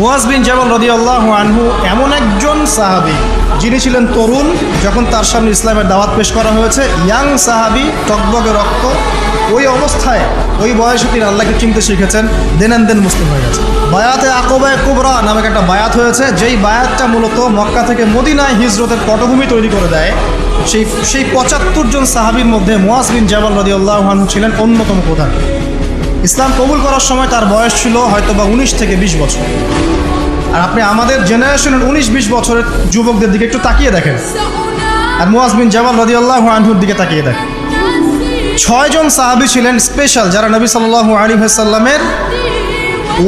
মুয়াজ বিন জামাল রদি আল্লাহ আনহু এমন একজন সাহাবি, যিনি ছিলেন তরুণ, যখন তার সামনে ইসলামের দাওয়াত পেশ করা হয়েছে, ইয়াং সাহাবি, টকবগে রক্ত, ওই অবস্থায় ওই বয়সে তিনি আল্লাহকে চিনতে শিখেছেন, দেন দেন মুসলিম হয়ে গেছে। বায়াতে আকবায় কুবরা নামক একটা বায়াত হয়েছে, যেই বায়াতটা মূলত মক্কা থেকে মদিনায় হিজরতের পটভূমি তৈরি করে দেয়। সেই সেই পঁচাত্তর জন সাহাবির মধ্যে মুয়াজ বিন আল্লাহ আনহু ছিলেন অন্যতম প্রধান। ইসলাম কবুল করার সময় তার বয়স ছিল হয়তো বা উনিশ থেকে বিশ বছর। আর আপনি আমাদের জেনারেশনের উনিশ, বিশ বছরের যুবকদের দিকে একটু তাকিয়ে দেখেন। আর মুয়াজ বিন জামাল রদি আল্লাহ আনহুর দিকে তাকিয়ে দেখেন। ছয়জন সাহাবি ছিলেন স্পেশাল যারা নবী সাল্লাহ আলী সাল্লামের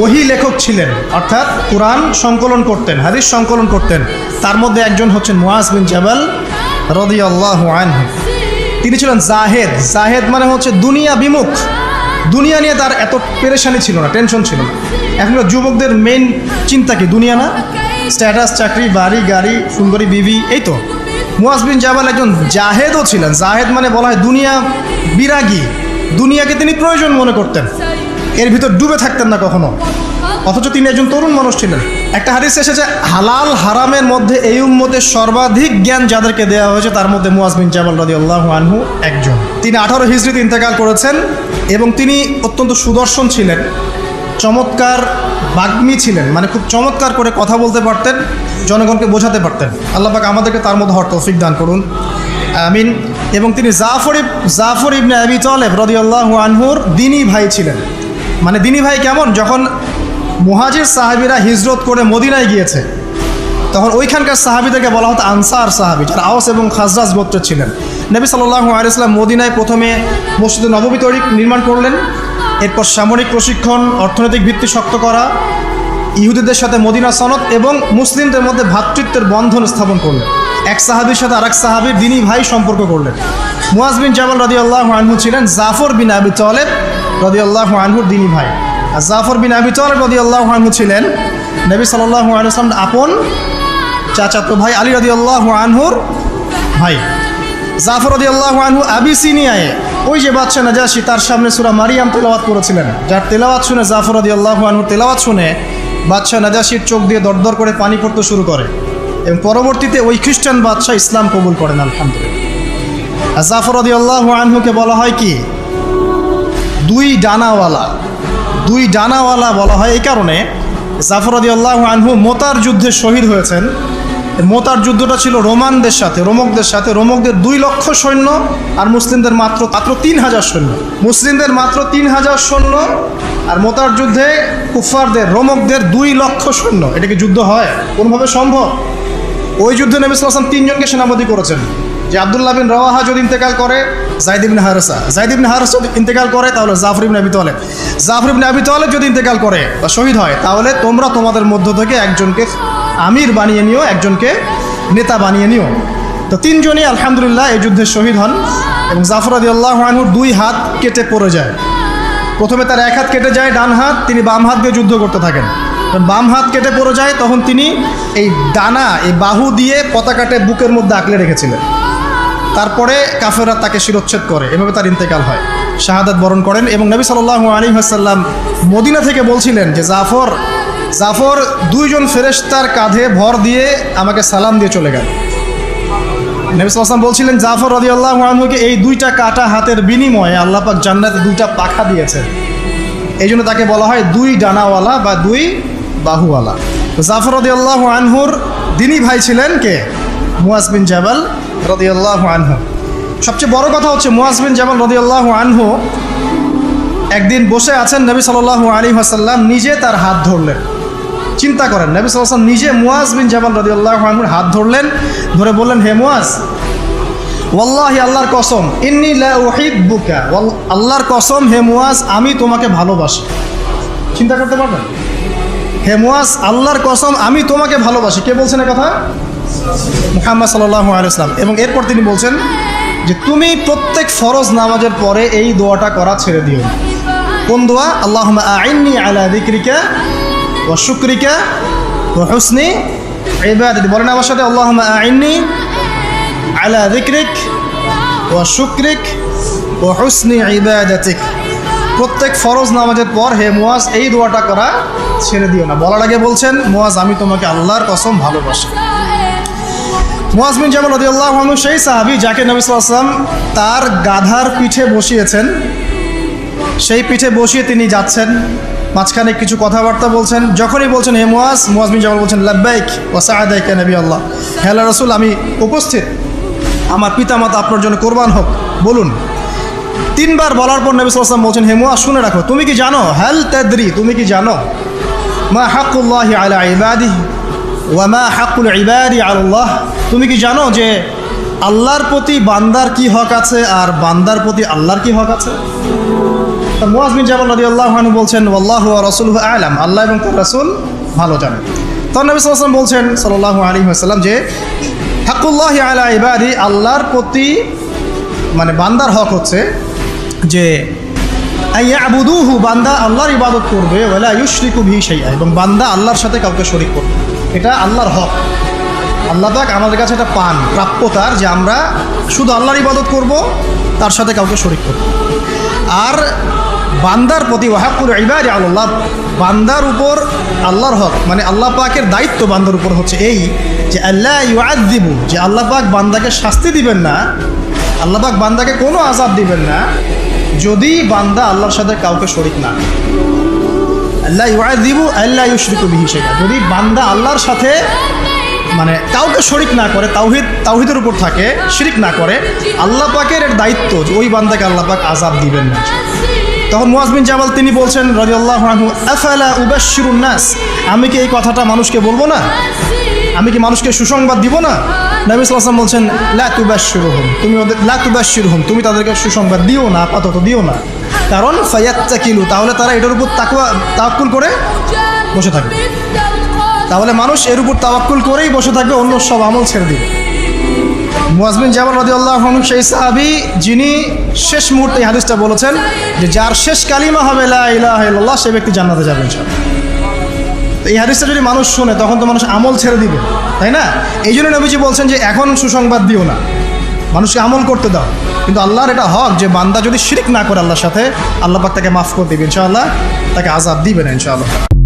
ওহি লেখক ছিলেন। অর্থাৎ কোরআন সংকলন করতেন, হাদিস সংকলন করতেন। তার মধ্যে একজন হচ্ছেন মুয়াজ বিন জাবাল রদি আল্লাহ আনহু। তিনি ছিলেন জাহেদ। জাহেদ মানে হচ্ছে দুনিয়া বিমুখ। দুনিয়া নিয়ে তার এত পেরেশানি ছিল না টেনশন ছিল না। এখনকার যুবকদের মেন চিন্তা কি, দুনিয়া না? স্ট্যাটাস চাকরি, বাড়ি, গাড়ি, সুন্দরী, বিবি, এই তো। মুওয়াজবিন জামাল একজন জাহেদও ছিলেন। জাহেদ মানে বলা হয় দুনিয়া বিরাগী। দুনিয়াকে তিনি প্রয়োজন মনে করতেন। এর ভিতর ডুবে থাকতেন না কখনো। অথচ তিনি একজন তরুণ মানুষ ছিলেন। একটা হাদিস এসেছে, হালাল হারামের মধ্যে এই উম্মতের সর্বাধিক জ্ঞান যাদেরকে দেওয়া হয়েছে, তার মধ্যে মুয়াজ বিন জামাল রদি আল্লাহ আনহু একজন। তিনি আঠারো হিজড়িতে ইন্তেকাল করেছেন এবং তিনি অত্যন্ত সুদর্শন ছিলেন, চমৎকার বাগ্মী ছিলেন মানে খুব চমৎকার করে কথা বলতে পারতেন, জনগণকে বোঝাতে পারতেন। আল্লাহ পাক আমাদেরকে তার মধ্যে তৌফিক দান করুন। আমিন। এবং তিনি জাফর ইব জাফর ইবনে আবি তলেব রদিয়াল্লাহু আনহুর দিনী ভাই ছিলেন। মানে দিনী ভাই কেমন? যখন মুহাজির সাহাবিরা হিজরত করে মদিনায় গিয়েছে। তখন ওইখানকার সাহাবিদেরকে বলা হতো আনসার সাহাবি, যারা আওস এবং খাজরাজ গোত্রের ছিলেন। নবী সাল্লাহু আলিয়াল্লাম মদিনায় প্রথমে মসজিদে নবমী তৈরি নির্মাণ করলেন। এরপর সামরিক প্রশিক্ষণ, অর্থনৈতিক ভিত্তি শক্ত করা, ইহুদিদের সাথে মদিনা সনদ এবং মুসলিমদের মধ্যে ভ্রাতৃত্বের বন্ধন স্থাপন করলেন। এক সাহাবির সাথে আরেক সাহাবির দিনী ভাই সম্পর্ক করলেন। মুয়াজ বিন জামাল রদি আল্লাহ আনহু ছিলেন জাফর বিন আবি তলেব রদি আল্লাহ আনহুর দিনী ভাই। জাফর বিন আবি তলেব রদি আল্লাহ আনহু ছিলেন। নবী সাল্লাহ আলসালাম আপন চাচাতো ভাই আলী রদি আনহুর ভাই। জাফর রদি আল্লাহ আবি আবিসিনিয়ায় ওই যে বাচ্চা নাজাসি তার সামনে সুরা মারিয়াম তেলাওয়াত করেছিলেন। যার তেলাওয়াত শুনে জাফর রদি আনহুর তেলাওয়াত শুনে বাচ্চা নাজাসির চোখ দিয়ে দরদর করে পানি পড়তে শুরু করে এবং পরবর্তীতে ওই খ্রিস্টান বাদশাহ ইসলাম কবুল করেন, আলহামদুলিল্লাহ। জাফর রদি আনহুকে বলা হয় কি? দুই ডানাওয়ালা। দুই ডানাওয়ালা বলা হয় এই কারণে জাফর রদি আল্লাহ আনহু মোতার যুদ্ধে শহীদ হয়েছেন। মোতার যুদ্ধটা ছিল রোমানদের সাথে, রোমকদের সাথে। রোমকদের দুই লক্ষ সৈন্য আর মুসলিমদের মাত্র মাত্র তিন হাজার সৈন্য। মুসলিমদের মাত্র তিন হাজার সৈন্য আর মোতার যুদ্ধে কুফারদের রোমকদের দুই লক্ষ সৈন্য। এটা কি যুদ্ধ হয়? কোনোভাবে সম্ভব? ওই যুদ্ধে নবী তিনজনকে সেনাপতি করেছেন। যে আবদুল্লাহ বিন রওয়াহা যদি ইন্তেকাল করে জাইদ ইবনে হারসা। জাইদ ইবনে হারসা যদি ইন্তেকাল করে, তাহলে জাফর ইবনে আবি তালেব। জাফর ইবনে আবি তালেব যদি ইন্তেকাল করে বা শহীদ হয়, তাহলে তোমরা তোমাদের মধ্য থেকে একজনকে আমির বানিয়ে নিও, একজনকে নেতা বানিয়ে নিও। তো তিনজনই আলহামদুলিল্লাহ এই যুদ্ধে শহীদ হন এবং জাফর আদি আল্লাহ আনহুর দুই হাত কেটে পড়ে যায়। প্রথমে তার এক হাত কেটে যায়, ডান হাত, তিনি বাম হাত দিয়ে যুদ্ধ করতে থাকেন। বাম হাত কেটে পড়ে যায়, তখন তিনি এই ডানা, এই বাহু দিয়ে পতাকাটে বুকের মধ্যে আঁকলে রেখেছিলেন। তারপরে কাফেররা তাকে শিরোচ্ছেদ করে। এভাবে তার ইন্তেকাল হয়। শাহাদাত বরণ করেন এবং নবী সাল্লাহ আলী হাসাল্লাম মদিনা থেকে বলছিলেন যে, জাফর জাফর দুইজন ফেরেশতার কাঁধে ভর দিয়ে আমাকে সালাম দিয়ে চলে গেল। নবী সাল্লাম বলছিলেন, জাফর রদি আল্লাহ এই দুইটা কাটা হাতের বিনিময়ে আল্লাহ পাক জান্নাতে দুইটা পাখা দিয়েছেন। এই জন্য তাকে বলা হয় দুই ডানাওয়ালা বা দুই বাহুওয়ালা। জাফর রদি আল্লাহ আনহুর দিনী ভাই ছিলেন কে? মুয়াজ বিন জাবাল রদি আল্লাহ আনহু। সবচেয়ে বড় কথা হচ্ছে মুয়াজ বিন জাবাল রদি আল্লাহ আনহু একদিন বসে আছেন নবী সাল্লাহ আলী হাসাল্লাম নিজে তার হাত ধরলেন। চিন্তা করেন, নবী সাল্লাম নিজে মুয়াজ বিন জাবাল রদি আল্লাহ আনহুর হাত ধরলেন, ধরে বললেন, হে মুয়াজ, ওয়াল্লাহি আল্লাহর কসম, ইন্নি ওয়াল- আল্লাহর কসম, হে মুয়াজ, আমি তোমাকে ভালোবাসি। চিন্তা করতে পারবেন? হে মুয়াজ, আল্লাহর কসম, আমি তোমাকে ভালোবাসি। কে বলছেন কথা? মোহাম্মদ সাল্লাহ আলাইসলাম এবং এরপর তিনি বলছেন যে, তুমি প্রত্যেক ফরজ নামাজের পরে এই দোয়াটা করা ছেড়ে দিও কোন দোয়া? আল্লাহ আইনি আলা দিক্রিকা ও শুক্রিকা ও হুসনি এবার বলেন আমার সাথে আল্লাহ আইনি আলা দিক্রিক ও শুক্রিক ও হুসনি ইবাদাতিক। প্রত্যেক ফরজ নামাজের পর হে মোয়াজ, এই দোয়াটা করা ছেড়ে দিও না। বলার আগে বলছেন, মোয়াজ, আমি তোমাকে আল্লাহর কসম ভালোবাসি। মুয়াজ বিন জামাল রদিয়াল্লাহ আনহু সেই সাহাবি যাকে নবী সাল্লাম তার গাধার পিঠে বসিয়েছেন। সেই পিঠে বসিয়ে তিনি যাচ্ছেন, মাঝখানে কিছু কথাবার্তা বলছেন। যখনই বলছেন, হে মুয়াজ মুয়াজ বিন জামাল বলছেন, লাব্বাইক ওয়া সাআদাইকা নবী আল্লাহ। হেলা রসুল, আমি উপস্থিত। আমার পিতামাতা আপনার জন্য কোরবান হোক, বলুন। তিনবার বলার পর নবী সাল্লাম বলছেন, হে মুয়াজ, শুনে রাখো, তুমি কি জানো? হ্যাল তাদরি, তুমি কি জানো? মা হাকুল্লাহি আলা ইবাদিহি ওয়া মা হাকুল ইবাদি আল্লাহ তুমি কি জানো যে আল্লাহর প্রতি বান্দার কি হক আছে আর বান্দার প্রতি আল্লাহর কি হক আছে? তা মুয়াজ বিন জাবাল রাদিয়াল্লাহু বলছেন আল্লাহ ওয়া রাসূলুহু আলাম। আল্লাহ এবং তার রাসূল ভালো জানেন। তখন নবী সাল্লাল্লাহু বলছেন আলাইহি ওয়াসাল্লাম যে হাকুল্লাহি আলা ইবাদি, আল্লাহর প্রতি মানে বান্দার হক হচ্ছে যে আবুদুহু বান্দা আল্লাহর ইবাদত করবে ওলা ইউশরিকু ভি শাইআ। এবং বান্দা আল্লাহর সাথে কাউকে শরিক করবে এটা আল্লাহর হক। আল্লাহ পাক আমাদের কাছে এটা পান প্রাপ্যতার যে আমরা শুধু আল্লাহর ইবাদত করব, তার সাথে কাউকে শরিক করব আর বান্দার প্রতি ওয়াহাকুল ইবাদ আল্লাহ, বান্দার উপর আল্লাহর হক মানে আল্লাহ পাকের দায়িত্ব বান্দার উপর হচ্ছে এই যে আল্লাহ ইউআদিবু যে আল্লাহ পাক বান্দাকে শাস্তি দিবেন না, আল্লাহ পাক বান্দাকে কোনো আজাব দিবেন না, যদি বান্দা আল্লাহর সাথে কাউকে শরিক না। আল্লাহ ইউআদিবু আল্লাহ ইউশরিকু বিহি শাইআ যদি বান্দা আল্লাহর সাথে মানে কাউকে শরিক না করে, তাওহিদ, তাওহিদের উপর থাকে, শিরিক না করে, আল্লাহ পাকের এর দায়িত্ব যে ওই বান্দাকে আল্লাহ পাক আজাব দিবেন না। তখন মুয়াজ বিন জামাল তিনি বলছেন, রাদিয়াল্লাহু আনহু, আফালা উবাশশিরুন নাস? আমি কি এই কথাটা মানুষকে বলব না? আমি কি মানুষকে সুসংবাদ দিব না? নবী সাল্লাম বলছেন, লা তুবাশশিরুহুম। তুমি ওদের, লা তুবাশশিরুহুম। তুমি তাদেরকে সুসংবাদ দিও না, আপাতত দিও না। কারণ ফায়াত্তাকিলু, তাহলে তারা এটার উপর তাকুয়া তাকুল করে বসে থাকবে। তাহলে মানুষ এর উপর তাওয়াক্কুল করেই বসে থাকবে, অন্য সব আমল ছেড়ে দিবে। মুয়াজমিন জামাল রাজি আল্লাহ সেই সাহাবি, যিনি শেষ মুহূর্তে হাদিসটা বলেছেন যে যার শেষ কালিমা হবে, লা ইলাহা সে ব্যক্তি জান্নাতে যাবে ইনশাআল্লাহ। তো এই হাদিসটা যদি মানুষ শোনে, তখন তো মানুষ আমল ছেড়ে দিবে, তাই না? এই জন্য নবীজি বলছেন যে এখন সুসংবাদ দিও না। মানুষকে আমল করতে দাও। কিন্তু আল্লাহর এটা হক যে বান্দা যদি শিরিক না করে আল্লাহর সাথে, আল্লাহ পাক তাকে মাফ করে দিবে ইনশাআল্লাহ, তাকে আজাব দিবে না ইনশাআল্লাহ।